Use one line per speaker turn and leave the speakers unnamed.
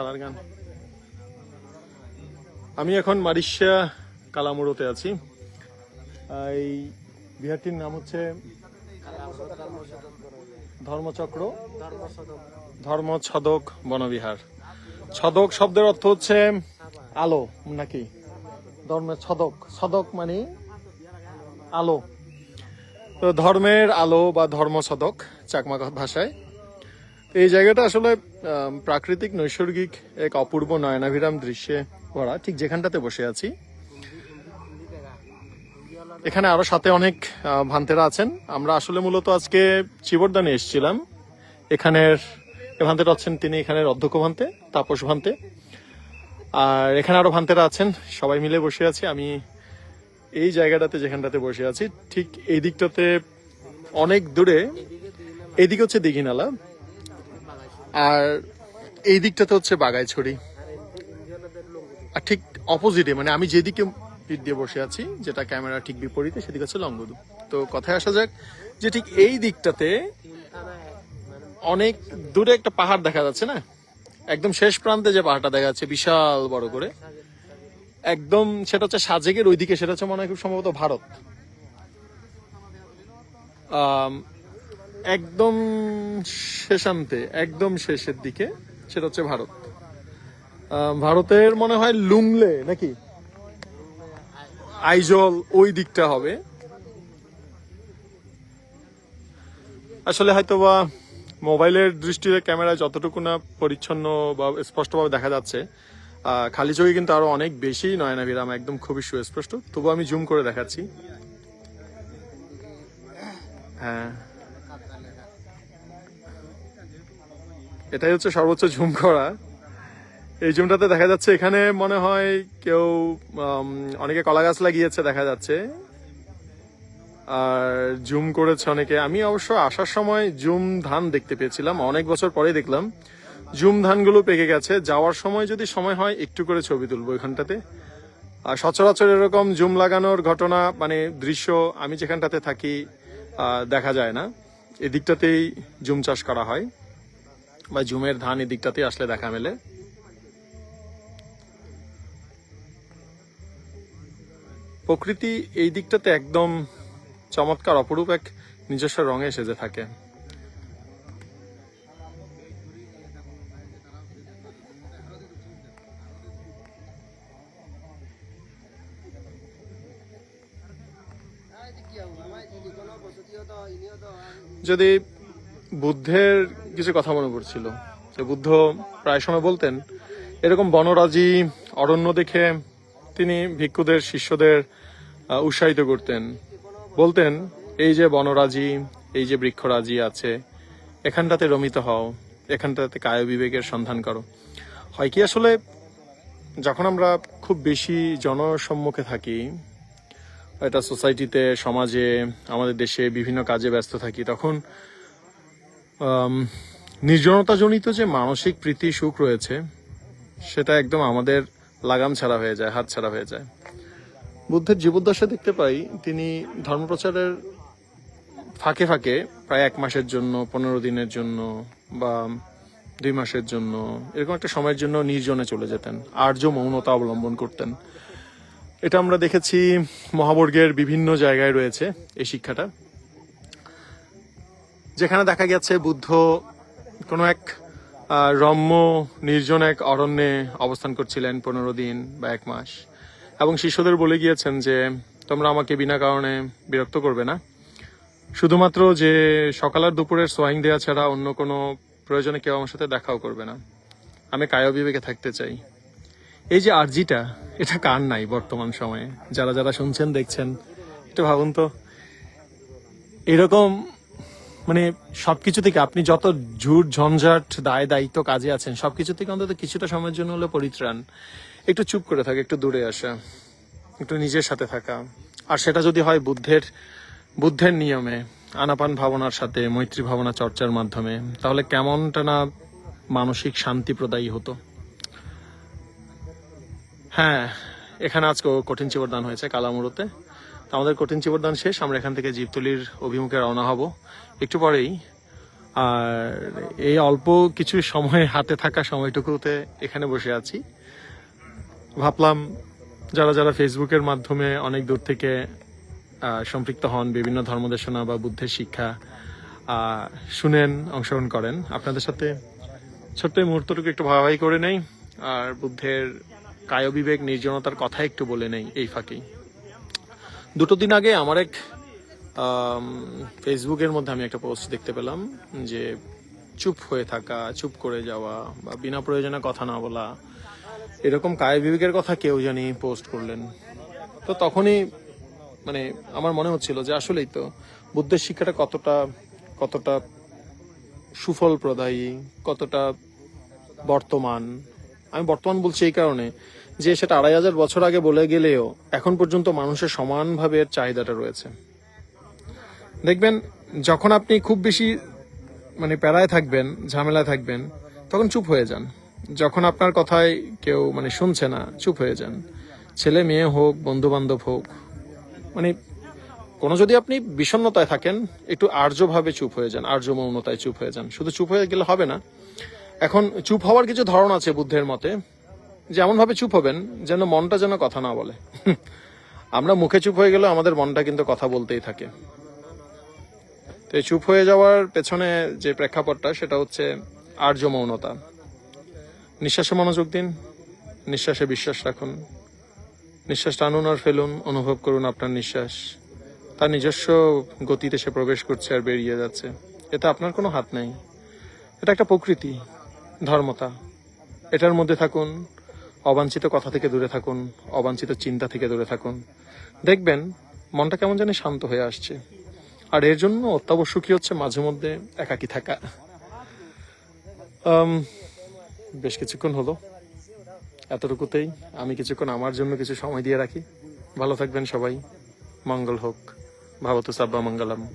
সালার গান। আমি এখন মারিশা কালামুড়োতে আছি। এই বিহারটির নাম হচ্ছে ধর্মচক্র ধর্ম ছদক বনবিহার। ছদক শব্দের অর্থ হচ্ছে আলো, নাকি? ধর্মের ছদক ছদক মানে আলো। তো ধর্মের আলো বা ধর্ম ছদক চাকমা ভাষায়। এই জায়গাটা আসলে প্রাকৃতিক নৈসর্গিক এক অপূর্ব নয়নাভিরাম দৃশ্যে ভরা। ঠিক যেখানটাতে বসে আছি। এখানে আরও সাথে অনেক ভান্তেরা আছেন। আমরা আসলে মূলত আজকে চিবরদানে এসেছিলাম। এখানের, এ ভান্তেরা আছেন তিনি এখানের অধ্যক্ষ ভান্তে, তাপস ভান্তে। আর এখানে আরও ভান্তেরা আছেন, সবাই মিলে বসে আছি। আমি এই জায়গাটাতে, যেখানটাতে বসে আছি, ঠিক এই দিকটাতে অনেক দূরে এইদিকে হচ্ছে দিঘিনালা। আর এই দিকটাতে হচ্ছে বাগাইছড়ি। আর ঠিক অপোজিটে মানে আমি যেদিকে পিঠ দিয়ে বসে আছি, যেটা ক্যামেরা ঠিক বিপরীতে, সেদিকে হচ্ছে লঙ্গদু তো কথায় আসা যাক যে ঠিক এই দিকটাতে অনেক দূরে একটা পাহাড় দেখা যাচ্ছে না? একদম শেষ প্রান্তে যে পাহাড়টা দেখা যাচ্ছে, বিশাল বড় করে। একদম সেটা হচ্ছে সাজেকের ওইদিকে, সেটা হচ্ছে মনে হয় খুব সম্ভবত ভারত। একদম শেষান্তে, একদম শেষের দিকে, সেটা হচ্ছে ভারত। ভারতের মনে হয় লুংলে নাকি? আইজল ওই দিকটা হবে। আসলে হয়তো বা মোবাইলের দৃষ্টিতে ক্যামেরায় যতটুকু না পরিচ্ছন্ন বা স্পষ্টভাবে দেখা যাচ্ছে খালি চোখে কিন্তু আরও অনেক বেশি নয়নাভিরাম, একদম খুবই সুস্পষ্ট। তবু আমি জুম করে দেখাচ্ছি। হ্যাঁ। এটাই হচ্ছে সর্বোচ্চ ঝুম করা। এই জুমটাতে দেখা যাচ্ছে এখানে মনে হয় কেউ অনেকে কলা গাছ লাগিয়েছে দেখা যাচ্ছে। আর জুম করেছে অনেকে। আমি অবশ্য আসার সময় জুম ধান দেখতে পেয়েছিলাম, অনেক বছর পরে দেখলাম। জুম ধানগুলো পেকে গেছে। যাওয়ার সময় যদি সময় হয়, একটু করে ছবি তুলবো এখানটাতে আর সচরাচর এরকম জুম লাগানোর ঘটনা মানে দৃশ্য আমি যেখানটাতে থাকি দেখা যায় না। এদিকটাতেই জুম চাষ করা হয়। বা ঝুমের ধান এই এদিকটাতে আসলে দেখা মেলে। প্রকৃতি এই দিকটাতে একদম চমৎকার, অপরূপ এক নিজস্ব রঙে সেজে থাকে। যদি বুদ্ধের কিছু কথা মনে পড়ছিল। যে বুদ্ধ প্রায় সময় বলতেন, এরকম বনরাজি অরণ্য দেখে তিনি ভিক্ষুদের, শিষ্যদের উৎসাহিত করতেন। বলতেন, এই যে বনরাজি, এই যে বৃক্ষরাজি আছে, এখানটাতে রমিত হও, এখানটাতে কায় বিবেকের সন্ধান করো। হয় কি আসলে, যখন আমরা খুব বেশি জনসম্মুখে থাকি, এটা সোসাইটিতে, সমাজে, আমাদের দেশে বিভিন্ন কাজে ব্যস্ত থাকি, তখন নির্জনতাজনিত যে মানসিক প্রীতি, সুখ রয়েছে, সেটা একদম আমাদের লাগাম ছাড়া হয়ে যায়, হাত ছাড়া হয়ে যায়। বুদ্ধের জীবদ্দশা দেখতে পাই, তিনি ধর্মপ্রচারের ফাঁকে ফাঁকে প্রায় এক মাসের জন্য, পনেরো দিনের জন্য বা দুই মাসের জন্য, এরকম একটা সময়ের জন্য নির্জনে চলে যেতেন, আর্য মৌনতা অবলম্বন করতেন। এটা আমরা দেখেছি মহাবর্গের বিভিন্ন জায়গায় রয়েছে এই শিক্ষাটা। যেখানে দেখা গেছে বুদ্ধ কোনো এক রম্য, নির্জন এক অরণ্যে অবস্থান করছিলেন পনেরো দিন বা এক মাস। এবং শিষ্যদের বলে গিয়েছেন যে, তোমরা আমাকে বিনা কারণে বিরক্ত করবে না। শুধুমাত্র যে সকাল আর দুপুরের সোয়াইং দেওয়া ছাড়া অন্য কোনো প্রয়োজনে কেউ আমার সাথে দেখাও করবে না। আমি কায় বিবেকে থাকতে চাই। এই যে আর্জিটা, এটা কার নাই বর্তমান সময়ে? যারা যারা শুনছেন, দেখছেন, একটু ভাবুন তো। এরকম মানে সবকিছু থেকে আপনি যত ঝুট, ঝঞ্ঝাট, দায়, দায়িত্ব কাজে আছেন, সবকিছু থেকে অন্তত কিছুটা সময়ের জন্য হলো পরিত্রাণ। একটু চুপ করে থাকা, একটু দূরে আসা, একটু নিজের সাথে থাকা। আর সেটা যদি হয় বুদ্ধের বুদ্ধের নিয়মে, আনাপান ভাবনার সাথে, মৈত্রী ভাবনা চর্চার মাধ্যমে, তাহলে কেমনটা না মানসিক শান্তি প্রদায়ী হতো? হ্যাঁ এখানে আজকে কঠিন চিবরদান হয়েছে কালামুড়োতে। তো আমাদের কঠিন চিবরদান শেষ, আমরা এখান থেকে জীবতলির অভিমুখে রওনা হব। একটু পরেই, আর এই অল্প কিছু সময় হাতে থাকা সময়টুকুতে এখানে বসে আছি। ভাবলাম, যারা যারা ফেসবুকের মাধ্যমে অনেক দূর থেকে সম্পৃক্ত হন, বিভিন্ন ধর্মদেশনা বা বুদ্ধের শিক্ষা শুনেন, অংশগ্রহণ করেন, আপনাদের সাথে ছোট্ট এই মুহূর্তটুকু একটু ভাবাভাবি করে নেই, আর বুদ্ধের কায়বিবেক, নির্জনতার কথা একটু বলে নেই, এই ফাঁকেই। দুটো দিন আগে আমার এক ফেসবুকের মধ্যে আমি একটা পোস্ট দেখতে পেলাম যে চুপ হয়ে থাকা, চুপ করে যাওয়া বা বিনা প্রয়োজনে কথা না বলা, এরকম কায় বিবেকের কথা কেউ জানি পোস্ট করলেন। তো তখনই মানে আমার মনে হচ্ছিল যে আসলেই তো বুদ্ধের শিক্ষাটা কতটা কতটা সুফল প্রদায়ী কতটা বর্তমান। আমি বর্তমান বলছি এই কারণে যে সেটা আড়াই হাজার বছর আগে বলে গেলেও এখন পর্যন্ত মানুষের সমানভাবে এর চাহিদাটা রয়েছে। দেখবেন, যখন আপনি খুব বেশি মানে প্যারায় থাকবেন, ঝামেলায় থাকবেন, তখন চুপ হয়ে যান। যখন আপনার কথায় কেউ মানে শুনছে না, চুপ হয়ে যান। ছেলে, মেয়ে হোক বন্ধু বান্ধব হোক মানে কোনো যদি আপনি বিষণ্ণতায় থাকেন, একটু আর্যভাবে চুপ হয়ে যান আর্য মৌনতায় চুপ হয়ে যান। শুধু চুপ হয়ে গেলে হবে না। এখন চুপ হওয়ার কিছু ধরন আছে বুদ্ধের মতে। যেমন ভাবে চুপ হবেন, যেন মনটা যেন কথা না বলে। আমরা মুখে চুপ হয়ে গেলে আমাদের মনটা কিন্তু কথা বলতেই থাকে। তো এই চুপ হয়ে যাওয়ার পেছনে যে প্রেক্ষাপটটা, সেটা হচ্ছে আর্য মৌনতা। নিঃশ্বাসে মনোযোগ দিন, নিঃশ্বাসে বিশ্বাস রাখুন। নিঃশ্বাস টানুন আর ফেলুন, অনুভব করুন আপনার নিঃশ্বাস। তার নিজস্ব গতিতে সে প্রবেশ করছে আর বেরিয়ে যাচ্ছে। এতে আপনার কোনো হাত নেই। এটা একটা প্রকৃতি, ধর্মতা। এটার মধ্যে থাকুন অবাঞ্ছিত কথা থেকে দূরে থাকুন, অবাঞ্ছিত চিন্তা থেকে দূরে থাকুন। দেখবেন, মনটা কেমন জানি শান্ত হয়ে আসছে। আর এর জন্য অত্যাবশ্যকীয় হচ্ছে মাঝে মধ্যে একাকি থাকা। বেশ কিছুক্ষণ হলো। এতটুকুতেই আমি কিছুক্ষণ আমার জন্য কিছু সময় দিয়ে রাখি। ভালো থাকবেন সবাই। মঙ্গল হোক। ভাবতু সাব্বা মঙ্গলম।